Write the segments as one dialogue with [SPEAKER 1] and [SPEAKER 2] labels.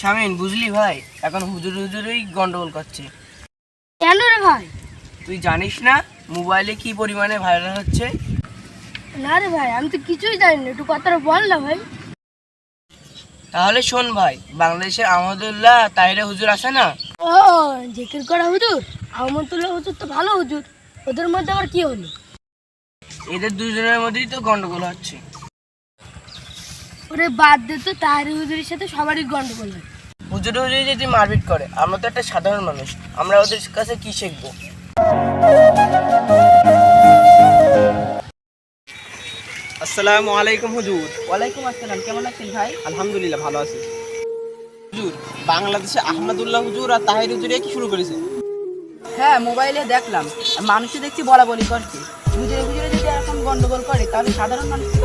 [SPEAKER 1] শামিন বুঝলি ভাই? এখন হুজুর হুজুরই গন্ডগোল করছে।
[SPEAKER 2] কেন রে ভাই?
[SPEAKER 1] তুই জানিস না মোবাইলে কি পরিমাণে ভাইরাল হচ্ছে?
[SPEAKER 2] না রে ভাই আমি তো কিছুই জানি না একটু কথাটা বল না ভাই।
[SPEAKER 1] তাহলে শোন ভাই বাংলাদেশের আহমদুল্লাহ তাহিরে হুজুর আছে না?
[SPEAKER 2] ও জিকির করা হুজুর? আহমদুল্লাহ হুজুর তো ভালো হুজুর। ওদের মধ্যে আবার কি হলো?
[SPEAKER 1] এদের দুজনের মধ্যেই তো গন্ডগোল হচ্ছে।
[SPEAKER 2] ওরে বাদ দে তো তাহারি হুজুরের সাথে সবারই গন্ডগোল হয়।
[SPEAKER 1] হুজুর হুজুর যদি মারপিট করে আমরা তো একটা সাধারণ মানুষ আমরা ওদের কাছে কি শিখব?
[SPEAKER 3] আসসালামু আলাইকুম হুজুর।
[SPEAKER 1] ওয়ালাইকুম আসসালাম কেমন আছেন ভাই?
[SPEAKER 3] আলহামদুলিল্লাহ ভালো আছি। হুজুর বাংলাদেশে আহমদুল্লাহ হুজুর আর তাহির হুজুর কি শুরু করেছে?
[SPEAKER 1] হ্যাঁ মোবাইলে দেখলাম। মানুষে দেখছি বলা বলি করছে। হুজুরে হুজুরে যদি এরকম গন্ডগোল করে তাহলে সাধারণ মানুষ কি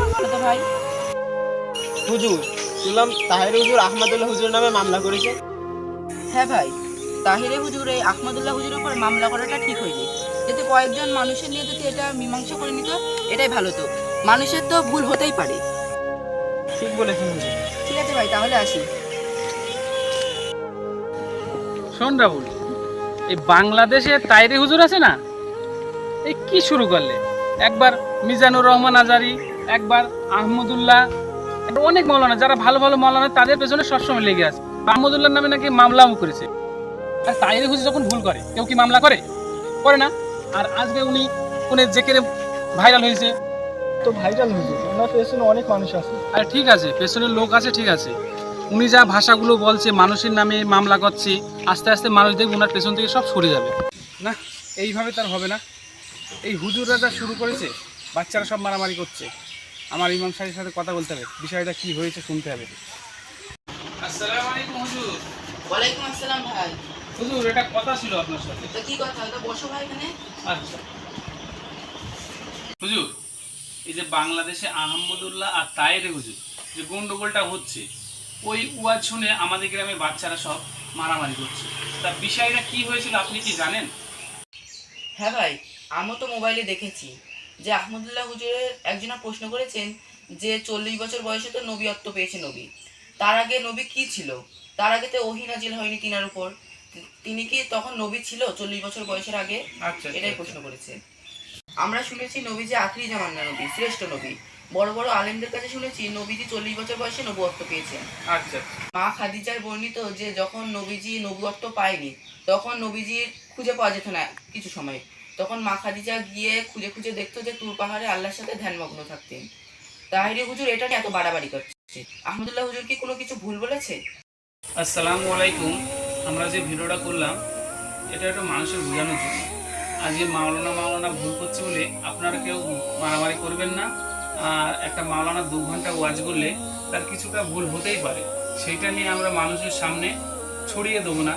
[SPEAKER 1] ভাই?
[SPEAKER 3] হুজুর শুনলাম তাহির হুজুর আহমদুল্লাহ হুজুর নামে মামলা করেছে।
[SPEAKER 1] হ্যাঁ ভাই তাহিরে হুজুর এই আহমদুল্লাহ হুজুরের উপর মামলা করাটা ঠিক হয়নি। যদি কয়েকজন মানুষের নিয়ে যদি এটা মীমাংসা করে নিত এটাই ভালো তো মানুষের তো ভুল হতেই পারে।
[SPEAKER 3] ঠিক বলেছেন হুজুর।
[SPEAKER 1] ঠিক আছে ভাই তাহলে আসি।
[SPEAKER 4] শোন রাহুল এই বাংলাদেশে তাইরি হুজুর আছে না? এই কি শুরু করলে? একবার মিজানুর রহমান আজারি একবার আহমদুল্লাহ অনেক মৌলানা যারা ভালো ভালো মৌলানা তাদের পেছনে সবসময় লেগে আছে। আহমদুল্লাহ নামে নাকি মামলাও করেছে। আর তাইরি হুজুর যখন ভুল করে কেউ কি মামলা করে? করে না? আর আজকে উনি কোনে জেকেরে ভাইরাল হয়েছে।
[SPEAKER 3] তো ভাইরাল হুজুর ওনার পেছনে অনেক মানুষ আছে।
[SPEAKER 4] আর ঠিক আছে পেছনের লোক আছে ঠিক আছে। উনি যা ভাষাগুলো বলছে মানুষের নামে মামলা করছে আস্তে আস্তে মানুষ দেখবে ওনার পেছন থেকে সব সরে যাবে। না এইভাবে তার হবে না। এই হুজুররা যা শুরু করেছে বাচ্চারা সব মারামারি করছে। আমার ইমাম সাহেবের সাথে কথা বলতে হবে। বিষয়টা কি হয়েছে শুনতে হবে। আসসালামু আলাইকুম হুজুর।
[SPEAKER 1] ওয়ালাইকুম আসসালাম ভাই।
[SPEAKER 4] হুজুর এটা কথা ছিল আপনার সাথে।
[SPEAKER 1] তো কি কথা? তো বসো ভাই এখানে।
[SPEAKER 4] আচ্ছা। হুজুর এই যে বাংলাদেশে আহমদুল্লাহ আর তায়েরে হুজুর যে গন্ডগোলটা হচ্ছে ওই ওয়াজ শুনে আমাদের গ্রামের বাচ্চারা সব মারামারি করছে। তা বিষয়টা কি হয়েছিল আপনি কি জানেন?
[SPEAKER 1] হ্যাঁ ভাই আমিও তো মোবাইলে দেখেছি। যে আহমদুল্লাহ হুজুরের একজনা প্রশ্ন করেছেন যে চল্লিশ বছর বয়সে তো নবীত্ব পেয়েছে নবী। তার আগে নবী কি ছিল? তার আগে তো ওহি নাজিল হয়নি তিনার উপর। তিনি কি তখন নবী ছিল চল্লিশ বছর বয়সের আগে?
[SPEAKER 4] আচ্ছা
[SPEAKER 1] এটাই প্রশ্ন করেছে। আমরা শুনেছি নবী যে আখরি জামান্না নবী শ্রেষ্ঠ নবী। বড় বড় আলেমদের কাছে শুনেছি নবীজি চল্লিশ বছর বয়সে নবুয়ত্ব পেয়েছেন
[SPEAKER 4] আচ্ছা
[SPEAKER 1] মা খাদিজার বর্ণিত যে যখন নবীজি নবুয়ত্ব পায়নি তখন নবীজির খুঁজে পাওয়া যেত না কিছু সময়। তখন মা খাদিজা গিয়ে খুঁজে খুঁজে দেখতো যে তুর পাহাড়ে আল্লাহর সাথে ধ্যানমগ্ন থাকতেন। তাহিরি হুজুর এটা নিয়ে এত বাড়াবাড়ি করছে। আহমদুল্লাহ হুজুর কি কোনো কিছু ভুল বলেছে?
[SPEAKER 4] আসসালামু আলাইকুম। আমরা যে ভিডিওটা করলাম, এটা একটা মানুষের বোঝানোর জন্য আজকে মাওলানা মাওলানা ভুল করছে বলে আপনারা কেউ মারামারি করবেন না। আর একটা মাওলানা দু ঘণ্টা ওয়াজ করলে তার কিছুটা ভুল হতেই পারে। সেইটা নিয়ে আমরা মানুষের সামনে ছড়িয়ে দেবো না।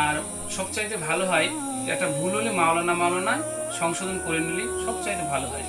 [SPEAKER 4] আর সবচাইতে ভালো হয় একটা ভুল হলে মাওলানা মাওলানা সংশোধন করে নিলে সবচাইতে ভালো হয়।